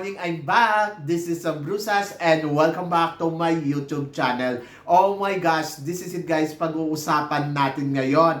Morning! I'm back! This is Brusas and welcome back to my YouTube channel. Oh my gosh! This is it guys, pag-uusapan natin ngayon.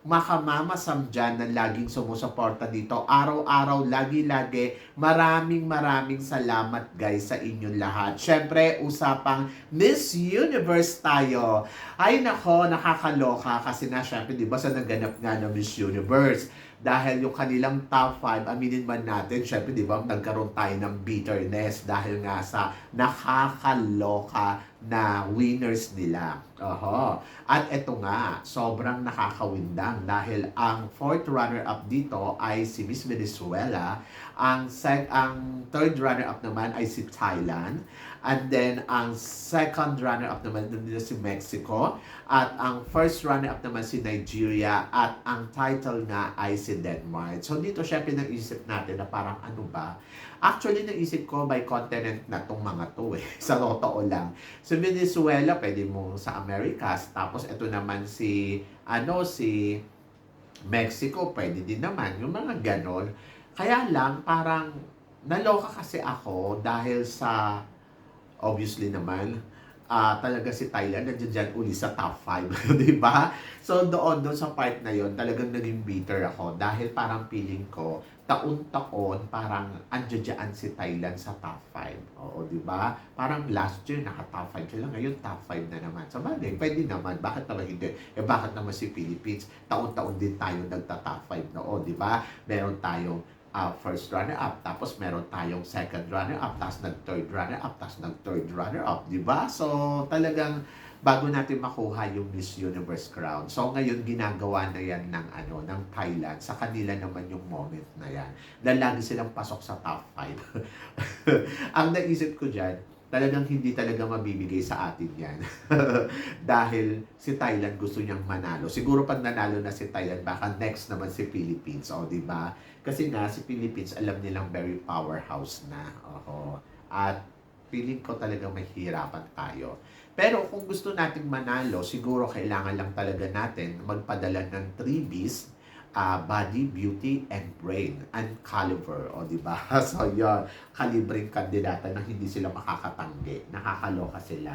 makamamasam dyan na laging sumusuporta dito. Araw-araw, lagi-lagi. Maraming maraming salamat guys sa inyong lahat. Syempre, usapang Miss Universe tayo. Ay nako, nakakaloka kasi na syempre, di ba sa naganap nga ng Miss Universe, dahil yung kanilang top 5, aminin man natin, syempre, di ba, nagkaroon tayo ng bitterness dahil nga sa nakakaloka na winners nila. Oho. At eto nga, sobrang nakakawindang dahil ang fourth runner-up dito ay si Miss Venezuela. Ang, sec- ang third runner-up naman ay si Thailand. And then, ang second runner-up naman dito si Mexico. At ang first runner-up naman si Nigeria. At ang title nga ay si Denmark. So, dito syempre naisip natin na parang ano ba? Actually, naisip ko by continent na tong mga to eh. Sa totoo lang. Sa Venezuela, pwede mo sa Americas. Tapos, ito naman si, ano, si Mexico, pwede din naman. Yung mga ganon. Kaya lang, parang naloka kasi ako dahil sa, obviously naman, ah talaga si Thailand nandiyan uli sa top 5, di ba? So doon, doon sa part na yon talagang naging bitter ako dahil parang feeling ko, taon-taon parang andyan dyan si Thailand sa top 5. Oo, di ba? Parang last year naka-top 5 sila, ngayon top 5 na naman. Sa bagay, pwede naman. Bakit naman hindi? Eh bakit naman si Philippines? Taon-taon din tayo nagta-top 5 noon, di ba? Meron tayong uh, first runner-up, tapos meron tayong second runner-up, tapos nag-third runner-up, tapos nag-third runner-up, di ba? So, talagang bago natin makuha yung Miss Universe crown. So, ngayon ginagawa na yan ng, ano, ng Thailand. Sa kanila naman yung moment na yan. Dahil lagi silang pasok sa top 5. Ang naisip ko dyan, talagang hindi talaga mabibigay sa atin yan. Dahil si Thailand gusto niyang manalo. Siguro pag nanalo na si Thailand, baka next naman si Philippines. O, di ba? Kasi nga, si Philippines, alam nilang very powerhouse na. Oho. At feeling ko talaga mahirapan tayo. Pero kung gusto nating manalo, siguro kailangan lang talaga natin magpadala ng 3 Bs uh, body, beauty, and brain, and caliber, o di ba? So, yun, kalibreng kandidata na hindi sila makakatanggi. Nakakaloka sila.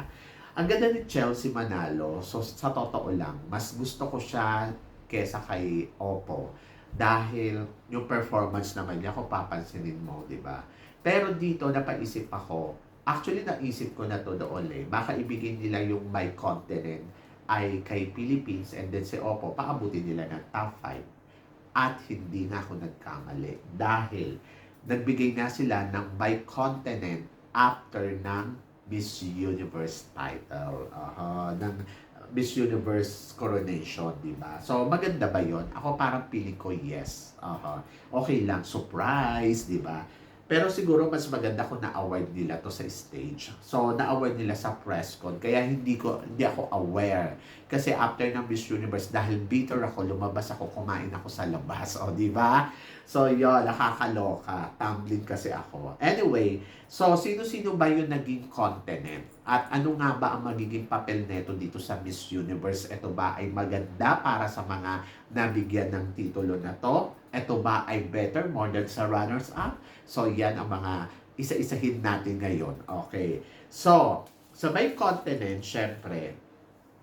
Ang ganda ni Chelsea Manalo, so sa totoo lang, mas gusto ko siya kesa kay Oppo. Dahil yung performance naman niya, kung papansinin mo, di ba? Pero dito, napaisip ako, actually naisip ko na to doon eh, baka ibigay nila yung my continent ay kay Philippines and then si Oppo, paabutin nila ng top 5 at hindi na ako nagkamali dahil nagbigay na sila ng by continent after ng Miss Universe title uh, ng Miss Universe coronation, di ba? So, maganda ba yon? Ako parang feeling ko yes. uh Okay lang, surprise, di ba? Pero siguro mas maganda kung na-award nila to sa stage. So, na-award nila sa press con. Kaya hindi ko hindi ako aware. Kasi after ng Miss Universe, dahil bitter ako, lumabas ako, kumain ako sa labas. O, di ba? So, yun, nakakaloka. Tumbling kasi ako. Anyway, so, sino-sino ba yung naging continent? At ano nga ba ang magiging papel neto dito sa Miss Universe? Ito ba ay maganda para sa mga nabigyan ng titulo na to? Ito ba ay better more than sa runners-up? So, yan ang mga isa-isahin natin ngayon. Okay. So, sa may continent, syempre,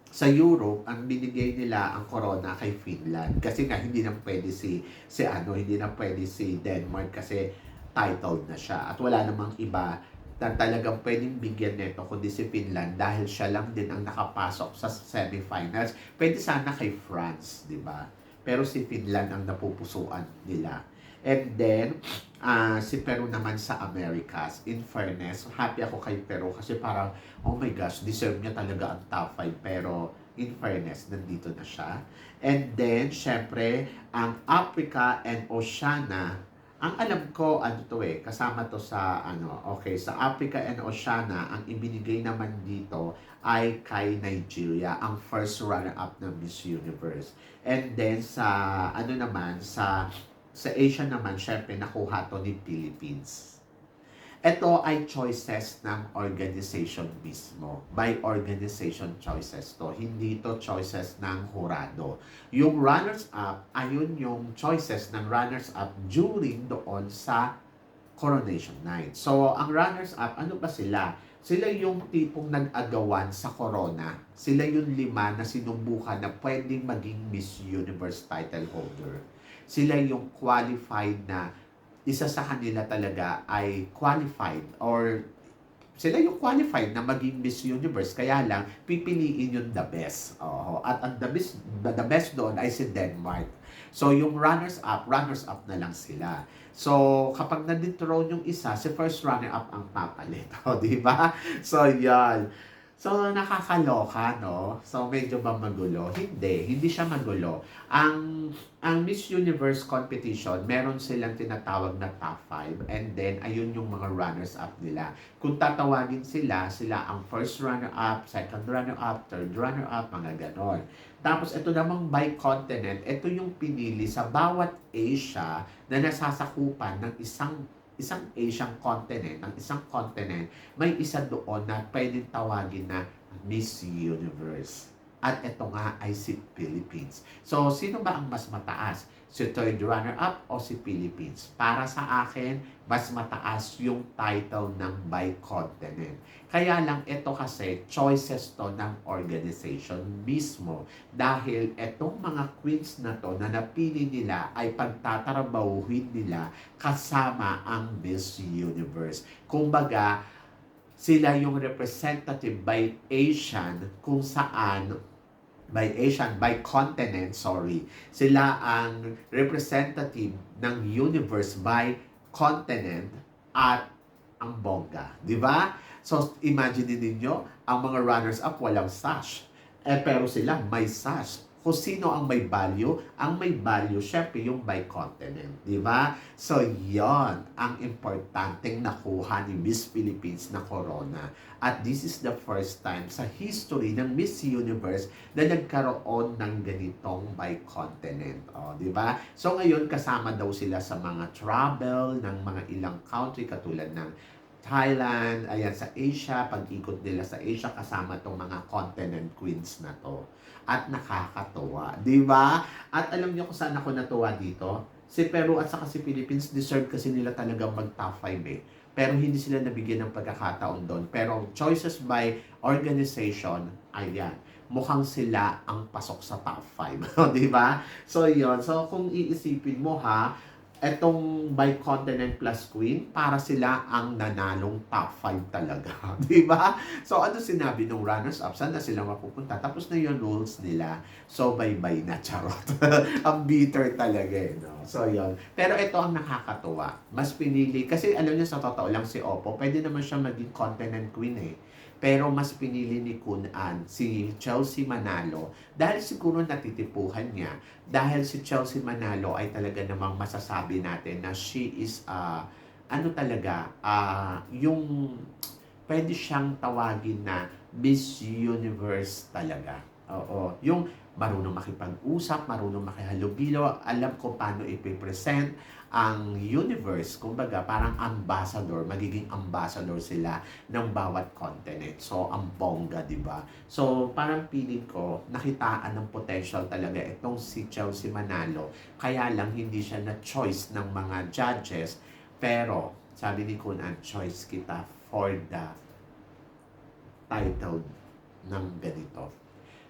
sa Europe, ang binigay nila ang corona kay Finland. Kasi nga, hindi na pwede si, si ano, hindi na pwede si Denmark kasi titled na siya. At wala namang iba na talagang pwedeng bigyan nito kundi si Finland dahil siya lang din ang nakapasok sa semifinals. Pwede sana kay France, di ba? Pero si Finland ang napupusuan nila. And then, uh, si Peru naman sa Americas. In fairness, happy ako kay Peru kasi parang, oh my gosh, deserve niya talaga ang top 5. Pero, in fairness, nandito na siya. And then, syempre, ang Africa and Oceania Ang alam ko, ano to eh, kasama to sa, ano, okay, sa Africa and Oceania, ang ibinigay naman dito ay kay Nigeria, ang first runner-up ng Miss Universe. And then sa, ano naman, sa, sa Asia naman, syempre, nakuha to ni Philippines. Ito ay choices ng organization mismo. By organization choices to. Hindi to choices ng hurado. Yung runners-up, ayun yung choices ng runners-up during doon sa coronation night. So, ang runners-up, ano ba sila? Sila yung tipong nag-agawan sa corona. Sila yung lima na sinubukan na pwedeng maging Miss Universe title holder. Sila yung qualified na isa sa kanila talaga ay qualified or sila yung qualified na maging Miss Universe kaya lang pipiliin yung the best. Oo. At ang the best the, the best doon ay si Denmark. So yung runners up, runners up na lang sila. So kapag na-dethrone yung isa, si first runner up ang papalit, o di ba? So yan. So, nakakaloka, no? So, medyo ba magulo? Hindi. Hindi siya magulo. Ang, ang Miss Universe competition, meron silang tinatawag na top 5 and then, ayun yung mga runners-up nila. Kung tatawagin sila, sila ang first runner-up, second runner-up, third runner-up, mga ganon. Tapos, ito namang by continent, ito yung pinili sa bawat Asia na nasasakupan ng isang isang Asian continent, ng isang continent, may isa doon na pwedeng tawagin na Miss Universe. At ito nga ay si Philippines. So, sino ba ang mas mataas? Si third runner-up o si Philippines? Para sa akin, mas mataas yung title ng by continent. Kaya lang ito kasi choices to ng organization mismo. Dahil itong mga queens na to na napili nila ay pagtatrabahuhin nila kasama ang Miss Universe. Kumbaga, sila yung representative by Asian kung saan by Asian, by continent, sorry. Sila ang representative ng universe by continent at ang bongga. Di ba? So, imagine ninyo, ang mga runners-up walang sash. Eh, pero sila may sash. Kung sino ang may value, ang may value, syempre yung by continent. Di ba? So, yon ang importanteng nakuha ni Miss Philippines na corona. At this is the first time sa history ng Miss Universe na nagkaroon ng ganitong by continent. O, di ba? So, ngayon, kasama daw sila sa mga travel ng mga ilang country katulad ng Thailand, ayan sa Asia, pag-ikot nila sa Asia kasama tong mga continent queens na to. At nakakatuwa, ba? At alam niyo kung saan ako natuwa dito? Si Peru at saka si Philippines deserve kasi nila talagang mag top 5 eh. Pero hindi sila nabigyan ng pagkakataon doon. Pero choices by organization, ayan mukhang sila ang pasok sa top 5. di ba? So, yon So, kung iisipin mo ha, etong by continent plus queen, para sila ang nanalong top 5 talaga. di ba? So, ano sinabi ng runners-up? Saan na sila mapupunta? Tapos na yung rules nila. So, bye-bye na, charot. ang bitter talaga eh, no? So, yun. Pero ito ang nakakatuwa. Mas pinili, kasi alam niyo sa totoo lang si Oppo, pwede naman siya maging continent queen eh. Pero mas pinili ni Kun An si Chelsea Manalo dahil siguro natitipuhan niya. Dahil si Chelsea Manalo ay talaga namang masasabi natin na she is, uh, ano talaga, uh, yung pwede siyang tawagin na Miss Universe talaga. Oo. Yung marunong makipag-usap, marunong makihalubilo, alam ko paano ipipresent ang universe, kumbaga parang ambassador, magiging ambassador sila ng bawat continent. So, ang bongga, di ba? So, parang feeling ko, nakitaan ng potential talaga itong si Chelsea Manalo. Kaya lang hindi siya na choice ng mga judges. Pero, sabi ni Kunan, choice kita for the title ng ganito.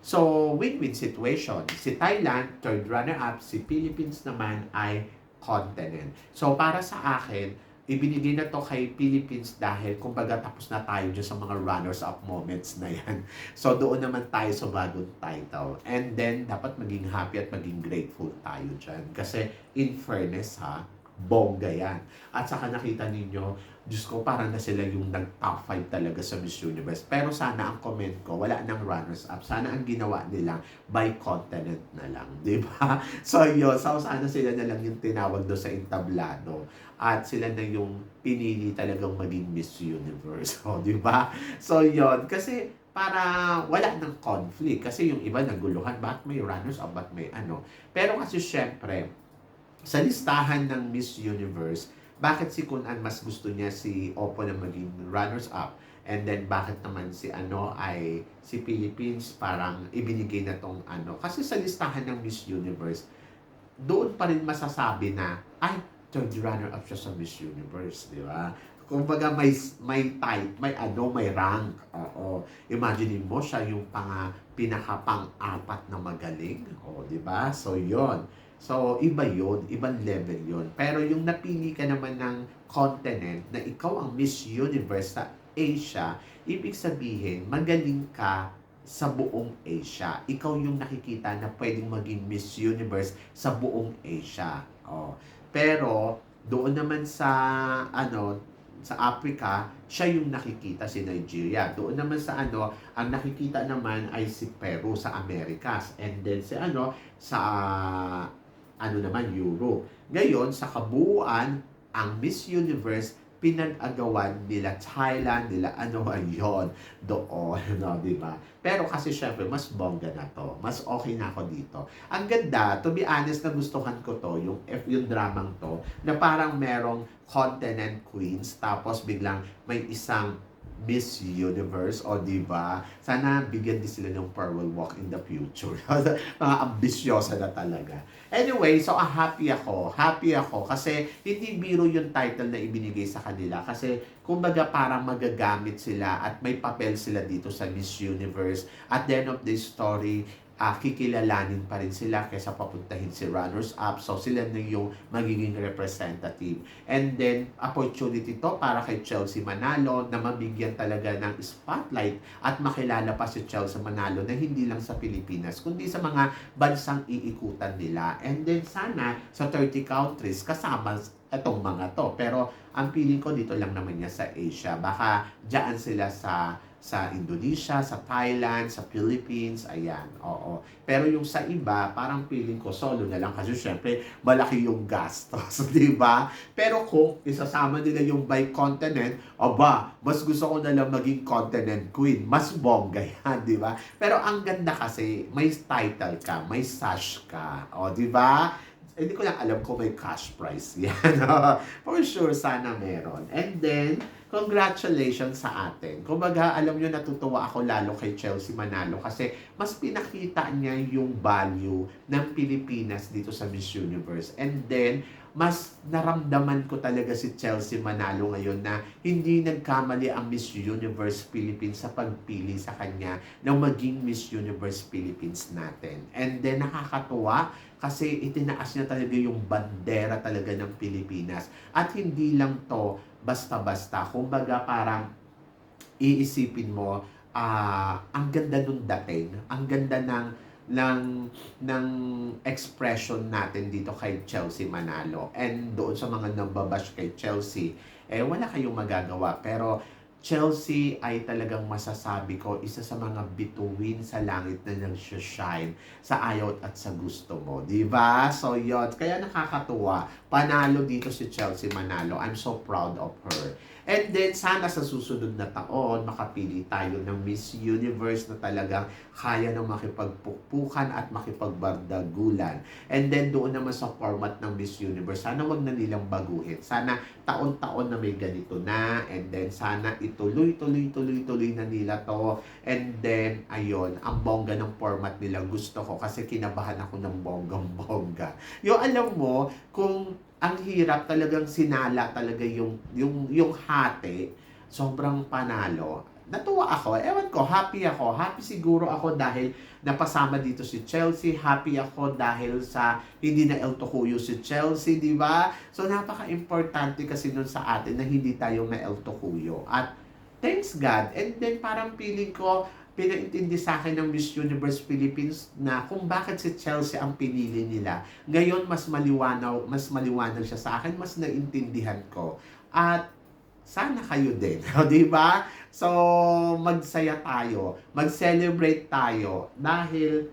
So, win-win situation. Si Thailand, third runner-up. Si Philippines naman ay continent. So, para sa akin, ibinigay na to kay Philippines dahil kumbaga tapos na tayo dyan sa mga runners-up moments na yan. So, doon naman tayo sa bagong title. And then, dapat maging happy at maging grateful tayo dyan. Kasi, in fairness ha, bongga yan. At saka nakita ninyo, Diyos ko, parang na sila yung nag-top 5 talaga sa Miss Universe. Pero sana ang comment ko, wala nang runners-up. Sana ang ginawa nila by continent na lang. Ba? So yun, so sana sila na lang yung tinawag do sa entablado. At sila na yung pinili talagang maging Miss Universe. O, di ba? So yun, kasi para wala ng conflict. Kasi yung iba naguluhan, bakit may runners-up, bakit may ano. Pero kasi syempre, sa listahan ng Miss Universe, bakit si Kun An mas gusto niya si Oppo na maging runners-up? And then, bakit naman si ano ay si Philippines parang ibinigay na tong ano? Kasi sa listahan ng Miss Universe, doon pa rin masasabi na, ay, third runner-up siya sa Miss Universe, di ba? Kumbaga may may type, may ano, may rank. Oo. Imagine mo siya yung pang pinaka-pang-apat na magaling. O, di ba? So, yon So, iba yon ibang level yon Pero yung napili ka naman ng continent na ikaw ang Miss Universe sa Asia, ibig sabihin, magaling ka sa buong Asia. Ikaw yung nakikita na pwedeng maging Miss Universe sa buong Asia. Oh. Pero, doon naman sa, ano, sa Africa, siya yung nakikita si Nigeria. Doon naman sa ano, ang nakikita naman ay si Peru sa Americas. And then si ano, sa ano naman, Europe. Ngayon, sa kabuuan, ang Miss Universe, pinag-agawan nila Thailand, nila ano yon doon, no, di ba? Pero kasi syempre, mas bongga na to. Mas okay na ako dito. Ang ganda, to be honest, na gustuhan ko to, yung, yung dramang to, na parang merong continent queens, tapos biglang may isang Miss Universe, o di ba? Sana bigyan din sila ng Pearl Walk in the future. Mga ambisyosa na talaga. Anyway, so ah, happy ako. Happy ako kasi hindi biro yung title na ibinigay sa kanila. Kasi kumbaga parang magagamit sila at may papel sila dito sa Miss Universe. At the end of the story, uh, kikilalanin pa rin sila kaysa papuntahin si runners up. So sila na yung magiging representative. And then opportunity to para kay Chelsea Manalo na mabigyan talaga ng spotlight at makilala pa si Chelsea Manalo na hindi lang sa Pilipinas kundi sa mga bansang iikutan nila. And then sana sa 30 countries kasama itong mga to. Pero ang feeling ko dito lang naman niya sa Asia. Baka diyan sila sa sa Indonesia, sa Thailand, sa Philippines, ayan, oo. Pero yung sa iba, parang feeling ko solo na lang kasi syempre malaki yung gastos, di ba? Pero kung isasama nila yung by continent, aba, mas gusto ko na lang maging continent queen. Mas bongga yan, di ba? Pero ang ganda kasi, may title ka, may sash ka, o di ba? Hindi ko lang alam kung may cash prize yan. For sure, sana meron. And then, congratulations sa atin. Kumbaga, alam nyo, natutuwa ako lalo kay Chelsea Manalo kasi mas pinakita niya yung value ng Pilipinas dito sa Miss Universe. And then, mas naramdaman ko talaga si Chelsea Manalo ngayon na hindi nagkamali ang Miss Universe Philippines sa pagpili sa kanya ng maging Miss Universe Philippines natin. And then nakakatuwa kasi itinaas niya talaga yung bandera talaga ng Pilipinas. At hindi lang to basta-basta. Kumbaga parang iisipin mo, uh, ang ganda nung dating, ang ganda ng ng ng expression natin dito kay Chelsea Manalo. And doon sa mga nambabash kay Chelsea, eh wala kayong magagawa. Pero Chelsea ay talagang masasabi ko isa sa mga bituin sa langit na nag-shine sa ayaw at sa gusto mo. Ba? So, yun. Kaya nakakatuwa. Panalo dito si Chelsea Manalo. I'm so proud of her. And then, sana sa susunod na taon, makapili tayo ng Miss Universe na talagang kaya na makipagpukpukan at makipagbardagulan. And then, doon naman sa format ng Miss Universe, sana wag na nilang baguhin. Sana taon-taon na may ganito na. And then, sana ituloy, tuloy, tuloy, tuloy na nila to. And then, ayun, ang bongga ng format nila gusto ko kasi kinabahan ako ng bonggang-bongga. Yung alam mo, kung ang hirap talagang sinala talaga yung yung yung hati. Sobrang panalo. Natuwa ako. Ewan ko happy ako. Happy siguro ako dahil napasama dito si Chelsea. Happy ako dahil sa hindi na El Tocuyo si Chelsea di ba? So napaka-importante kasi nun sa atin na hindi tayo na El Tocuyo. At thanks God. And then parang feeling ko pinaintindi sa akin ng Miss Universe Philippines na kung bakit si Chelsea ang pinili nila. Ngayon, mas maliwanaw, mas maliwanag siya sa akin, mas naintindihan ko. At sana kayo din, di ba? So, magsaya tayo, mag-celebrate tayo dahil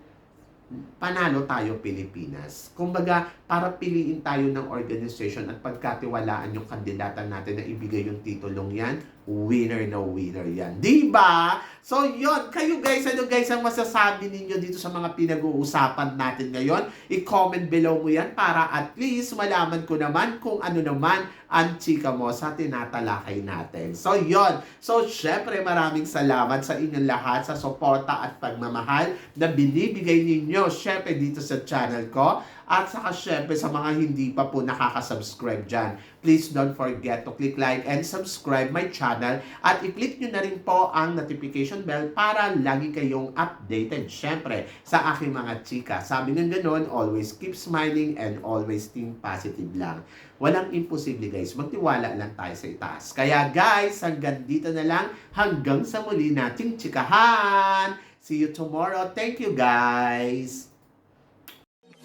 panalo tayo Pilipinas. Kumbaga, para piliin tayo ng organization at pagkatiwalaan yung kandidata natin na ibigay yung titulong yan, winner na winner yan. Di ba? So, yon Kayo guys, ano guys ang masasabi ninyo dito sa mga pinag-uusapan natin ngayon? I-comment below mo yan para at least malaman ko naman kung ano naman ang chika mo sa tinatalakay natin. So, yon So, syempre, maraming salamat sa inyong lahat sa suporta at pagmamahal na binibigay ninyo syempre dito sa channel ko at saka syempre sa mga hindi pa po nakaka-subscribe dyan. Please don't forget to click like and subscribe my channel at i-click nyo na rin po ang notification bell para lagi kayong updated syempre sa aking mga chika. Sabi nga ganun, always keep smiling and always think positive lang. Walang imposible guys, magtiwala lang tayo sa itaas. Kaya guys, hanggang dito na lang, hanggang sa muli nating chikahan! See you tomorrow. Thank you guys!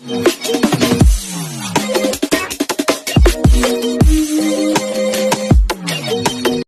Thank you.